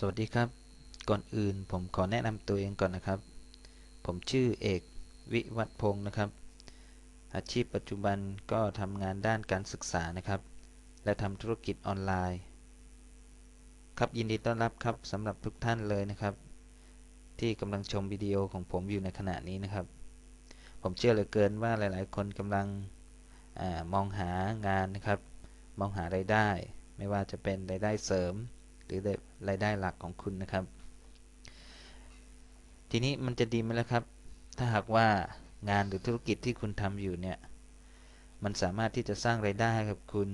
สวัสดีครับ ก่อนอื่นผมขอแนะนำตัวเองก่อนนะครับ ผมชื่อเอกวิวัฒพงศ์นะครับ อาชีพปัจจุบันก็ทำงานด้านการศึกษานะครับ และทำธุรกิจออนไลน์ ครับยินดีต้อนรับครับสำหรับทุกท่านเลยนะครับ ที่กำลังชมวิดีโอของผมอยู่ในขณะนี้นะครับ ผมเชื่อเหลือเกินว่าหลาย ๆ คนกำลังอมองหางานนะครับ มองหารายได้ ไม่ว่าจะเป็นรายได้เสริม หรือรายได้หลักของคุณนะครับ ทีนี้มันจะดีไหมล่ะครับ ถ้าหากว่างานหรือธุรกิจที่คุณทำอยู่เนี่ยมันสามารถที่จะสร้างรายได้ให้กับคุณ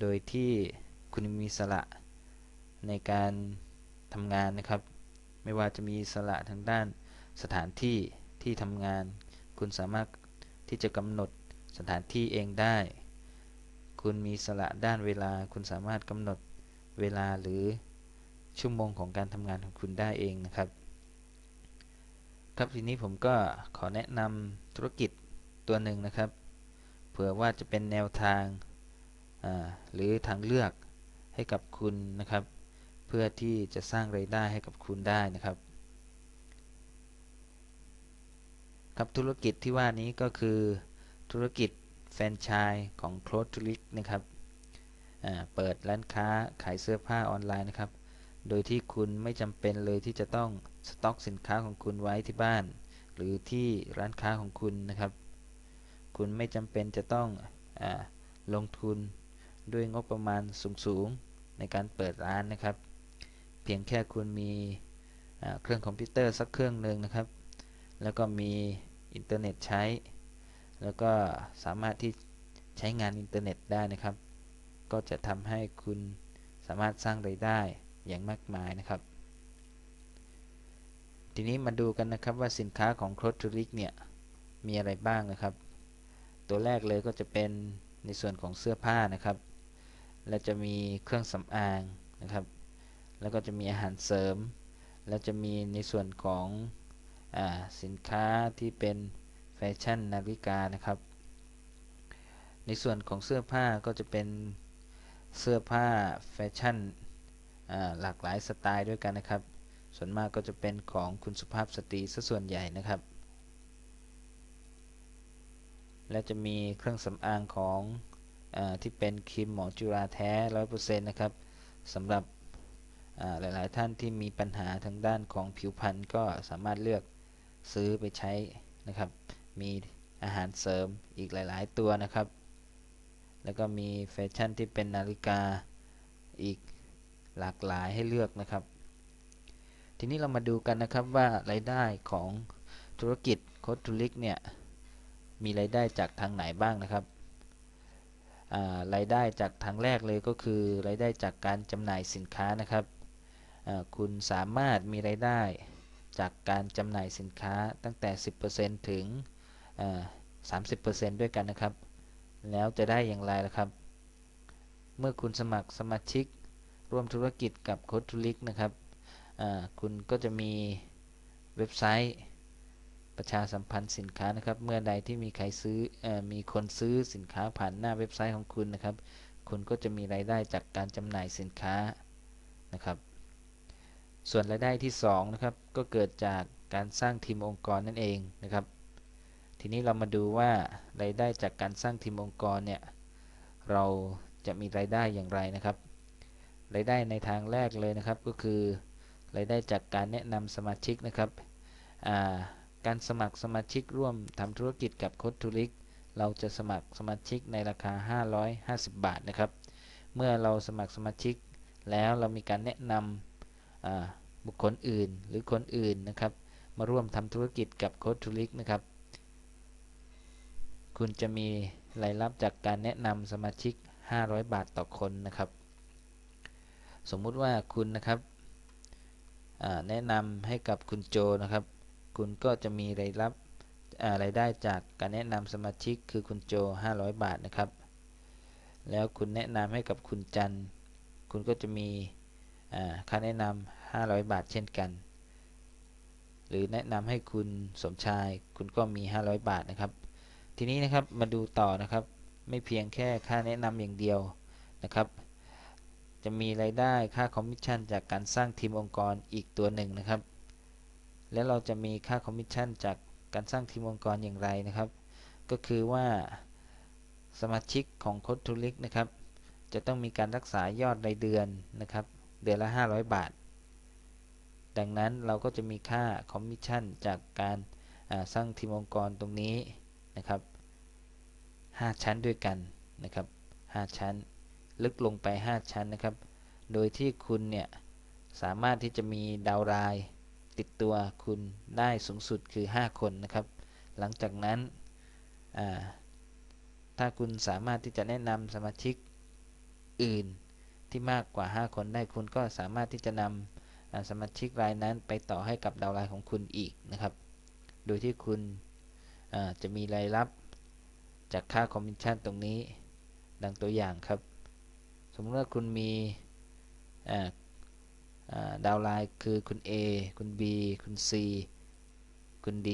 โดยที่คุณมีสละในการทำงานนะครับ ไม่ว่าจะมีสละทางด้านสถานที่ที่ทำงาน คุณสามารถที่จะกำหนดสถานที่เองได้ คุณมีสละด้านเวลา คุณสามารถกำหนด เวลาหรือชั่วโมงของการทำงานของคุณได้เองนะครับ ครับทีนี้ผมก็ขอแนะนำธุรกิจตัวหนึ่งนะครับ เผื่อว่าจะเป็นแนวทางหรือทางเลือกให้กับคุณนะครับ เพื่อที่จะสร้างไรายได้ให้กับคุณได้นะครับ ครับธุรกิจที่ว่านี้ก็คือธุรกิจแฟรนไชส์ของโคลดทูริกนะครับ เปิดร้านค้าขายเสื้อผ้าออนไลน์นะครับ โดยที่คุณไม่จำเป็นเลยที่จะต้องสต็อกสินค้าของคุณไว้ที่บ้าน หรือที่ร้านค้าของคุณนะครับ คุณไม่จำเป็นจะต้องอลงทุนด้วยงบประมาณสูงๆในการเปิดร้านนะครับ เพียงแค่คุณมีเครื่องคอมพิวเตอร์สักเครื่องหนึ่งนะครับ แล้วก็มีอินเทอร์เน็ตใช้ แล้วก็สามารถที่ใช้งานอินเทอร์เน็ตได้นะครับ ก็จะทำให้คุณสามารถสร้างไรายได้อย่างมากมายนะครับ ทีนี้มาดูกันนะครับว่าสินค้าของโครทูริกเนี่ย มีอะไรบ้างนะครับ ตัวแรกเลยก็จะเป็นในส่วนของเสื้อผ้านะครับ และจะมีเครื่องสำอางนะครับ แล้วก็จะมีอาหารเสริม แล้วจะมีในส่วนของอสินค้าที่เป็นแฟชั่นนาฬิกานะครับ ในส่วนของเสื้อผ้าก็จะเป็น เสื้อผ้าแฟชั่นหลากหลายสไตล์ด้วยกันนะครับ ส่วนมากก็จะเป็นของคุณสุภาพสตรีซะส่วนใหญ่นะครับ และจะมีเครื่องสำอางของอที่เป็นครีมหมอจุฬาแท้ร้อยเปอร์เซ็นต์นะครับสำหรับหลาย ๆ ท่านที่มีปัญหาทางด้านของผิวพรรณก็สามารถเลือกซื้อไปใช้นะครับ มีอาหารเสริมอีกหลาย ๆ ตัวนะครับ แล้วก็มีแฟชั่นที่เป็นนาฬิกาอีกหลากหลายให้เลือกนะครับ ทีนี้เรามาดูกันนะครับว่ารายได้ของธุรกิจโคตูลิกเนี่ยมีรายได้จากทางไหนบ้างนะครับรายได้จากทางแรกเลยก็คือรายได้จากการจำหน่ายสินค้านะครับ คุณสามารถมีรายได้จากการจำหน่ายสินค้าตั้งแต่ 10%ถึง 30%ด้วยกันนะครับ แล้วจะได้อย่างไรล่ะครับ เมื่อคุณสมัครสมาชิกร่วมธุรกิจกับโคดทูลิกนะครับคุณก็จะมีเว็บไซต์ประชาสัมพันธ์สินค้านะครับ เมื่อใดที่มีใครซื้ออมีคนซื้อสินค้าผ่านหน้าเว็บไซต์ของคุณนะครับ คุณก็จะมีรายได้จากการจำหน่ายสินค้านะครับ ส่วนรายได้ที่2นะครับก็เกิดจากการสร้างทีมองค์กรนั่นเองนะครับ ทีนี้เรามาดูว่ารายได้จากการสร้างทีมองค์กรเนี่ยเราจะมีรายได้อย่างไรนะครับ รายได้ในทางแรกเลยนะครับก็คือรายได้จากการแนะนำสมาชิกนะครับการสมัครสมาชิกร่วมทำธุรกิจกับโคดทูริกเราจะสมัครสมาชิกในราคา 550 บาทนะครับ เมื่อเราสมัครสมาชิกแล้วเรามีการแนะนำบุคคลอื่นหรือคนอื่นนะครับ มาร่วมทำธุรกิจกับโคดทูริกนะครับ คุณจะมีรายรับจากการแนะนำสมาชิก 500 บาทต่อคนนะครับ สมมุติว่าคุณนะครับแนะนำให้กับคุณโจนะครับ คุณก็จะมีรายรับรายได้จากการแนะนำสมาชิกคือคุณโจ 500 บาทนะครับ แล้วคุณแนะนำให้กับคุณจันคุณก็จะมีค่าแนะนำ500 บาทเช่นกัน หรือแนะนำให้คุณสมชาย คุณก็มี 500 บาทนะครับ ทีนี้นะครับมาดูต่อนะครับ ไม่เพียงแค่ค่าแนะนำอย่างเดียวนะครับ จะมีรายได้ค่าคอมมิชชั่นจากการสร้างทีมองค์กรอีกตัวหนึ่งนะครับ และเราจะมีค่าคอมมิชชั่นจากการสร้างทีมองค์กรอย่างไรนะครับ ก็คือว่าสมาชิกของโค d ทูลิกนะครับ จะต้องมีการรักษายอดรายเดือนนะครับ เดือนละ 500 บาท ดังนั้นเราก็จะมีค่าคอมมิชชั่นจากการสร้างทีมองค์กรตรงนี้นะครับ 5 ชั้นด้วยกันนะครับ 5 ชั้น ลึกลงไป 5 ชั้นนะครับ โดยที่คุณเนี่ยสามารถที่จะมีดาวรายติดตัวคุณได้สูงสุดคือ 5 คนนะครับ หลังจากนั้น ถ้าคุณสามารถที่จะแนะนำสมาชิกอื่นที่มากกว่า 5 คนได้คุณก็สามารถที่จะนำสมาชิกรายนั้นไปต่อให้กับดาวไลน์ของคุณอีกนะครับ โดยที่คุณจะมีรายรับ จากค่าคอมมิชชั่นตรงนี้ ดังตัวอย่างครับ สมมติว่าคุณมีดาวไลน์คือคุณ A คุณ B คุณ C คุณ D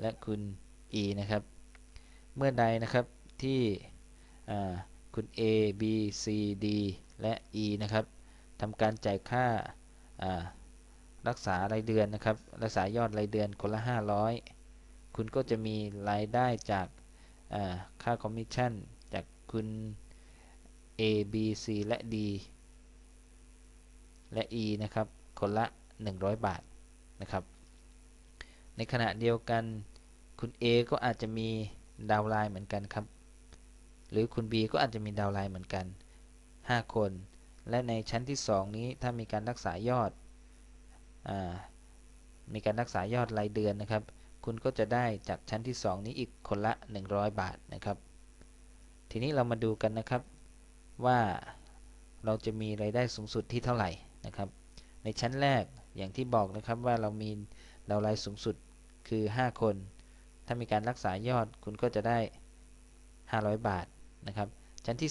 และคุณ E นะครับ เมื่อใดนะครับที่คุณ A B C D และ E นะครับทำการจ่ายค่ารักษารายเดือนนะครับ รักษายอดรายเดือนคนละ 500 คุณก็จะมีรายได้จาก ค่าคอมมิชชั่นจากคุณ A B C และ D และ E นะครับ คนละ 100 บาทนะครับ ในขณะเดียวกันคุณ A ก็อาจจะมีดาวไลน์เหมือนกันครับ หรือคุณ B ก็อาจจะมีดาวไลน์เหมือนกัน 5 คน และในชั้นที่ 2 นี้ถ้ามีการรักษายอดอมีการรักษายอดรายเดือนนะครับ คุณก็จะได้จากชั้นที่ 2 นี้อีกคนละ 100 บาทนะครับ ทีนี้เรามาดูกันนะครับว่าเราจะมีรายได้สูงสุดที่เท่าไหร่นะครับ ในชั้นแรกอย่างที่บอกนะครับว่าเรามีดาวไลน์สูงสุดคือ 5 คน ถ้ามีการรักษายอดคุณก็จะได้ 500 บาทนะครับ ชั้นที่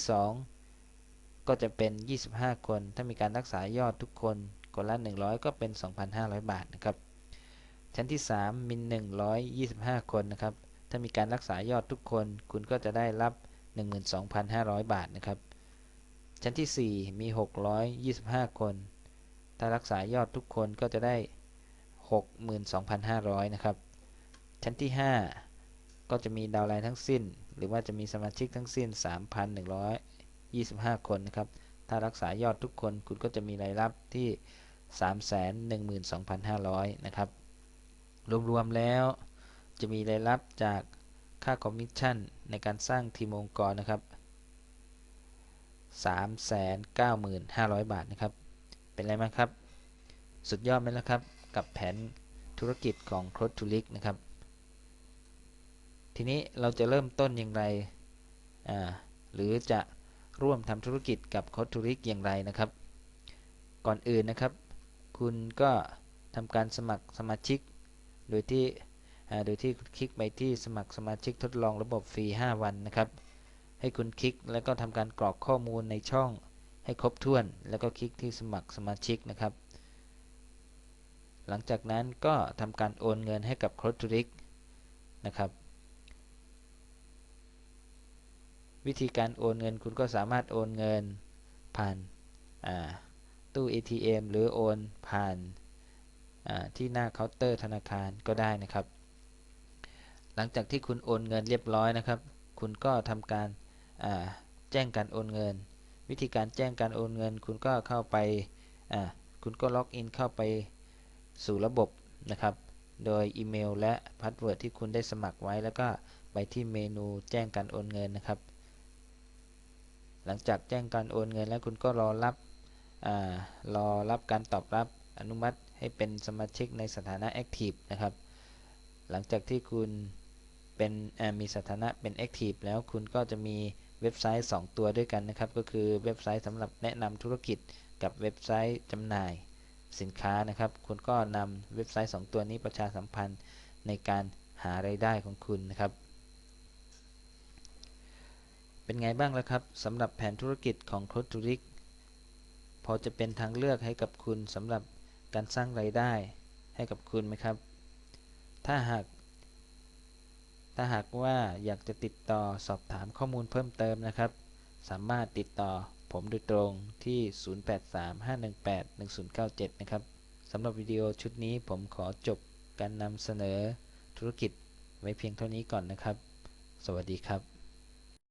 2 ก็จะเป็น 25 คน ถ้ามีการรักษายอดทุกคนคนละ 100 ก็เป็น 2,500 บาทนะครับ ชั้นที่ 3มี125 คนนะครับ ถ้ามีการรักษายอดทุกคน คุณก็จะได้รับ 12,500 บาทนะครับ ชั้นที่ 4 มี 625 คน ถ้ารักษายอดทุกคนก็จะได้ 62,500 นะครับ ชั้นที่ 5 ก็จะมีดาวไลน์ทั้งสิ้น หรือว่าจะมีสมาชิกทั้งสิ้น 3,125 คนนะครับ ถ้ารักษายอดทุกคน คุณก็จะมีรายรับที่ 312,500 นะครับ รวมๆแล้ว จะมีรายรับจากค่าคอมมิชชั่นในการสร้างทีมองค์กรนะครับ 395,500 บาทนะครับ เป็นไรไหมครับ สุดยอดไหมล่ะครับ กับแผนธุรกิจของ c r o s to l i k นะครับ ทีนี้เราจะเริ่มต้นอย่างไรหรือจะร่วมทำธุรกิจกับ c r o s to l i k อย่างไรนะครับ ก่อนอื่นนะครับ คุณก็ทำการสมัครสมาชิก โดยที่โดยที่คลิกไปที่สมัครสมาชิกทดลองระบบฟรี 5 วันนะครับ ให้คุณคลิกแล้วก็ทำการกรอกข้อมูลในช่องให้ครบถ้วน แล้วก็คลิกที่สมัครสมาชิกนะครับ หลังจากนั้นก็ทำการโอนเงินให้กับโครทริกนะครับ วิธีการโอนเงินคุณก็สามารถโอนเงินผ่านตู้ ATM หรือโอนผ่าน ที่หน้าเคาน์เตอร์ธนาคารก็ได้นะครับ หลังจากที่คุณโอนเงินเรียบร้อยนะครับ คุณก็ทำการแจ้งการโอนเงิน วิธีการแจ้งการโอนเงิน คุณก็เข้าไปคุณก็ล็อกอินเข้าไปสู่ระบบนะครับ โดยอีเมลและพาสเวิร์ดที่คุณได้สมัครไว้แล้วก็ไปที่เมนูแจ้งการโอนเงินนะครับ หลังจากแจ้งการโอนเงินแล้วคุณก็รอรับอรอรับการตอบรับ อนุมัติให้เป็นสมาชิกในสถานะ Active นะครับ หลังจากที่คุณเป็นมีสถานะเป็น Active แล้วคุณก็จะมีเว็บไซต์ 2 ตัวด้วยกันนะครับ ก็คือเว็บไซต์สำหรับแนะนำธุรกิจกับเว็บไซต์จำหน่ายสินค้านะครับ คุณก็นำเว็บไซต์ 2 ตัวนี้ประชาสัมพันธ์ในการหาไรายได้ของคุณนะครับ เป็นไงบ้างแล้วครับสำหรับแผนธุรกิจของโคทูริกพอจะเป็นทางเลือกให้กับคุณสำหรับ การสร้างรายได้ให้กับคุณไหมครับ ถ้าหากถ้าหากว่าอยากจะติดต่อสอบถามข้อมูลเพิ่มเติมนะครับ สามารถติดต่อผมโดยตรงที่ 0835181097 นะครับสำหรับวิดีโอชุดนี้ผมขอจบการนำเสนอธุรกิจไว้เพียงเท่านี้ก่อนนะครับ สวัสดีครับ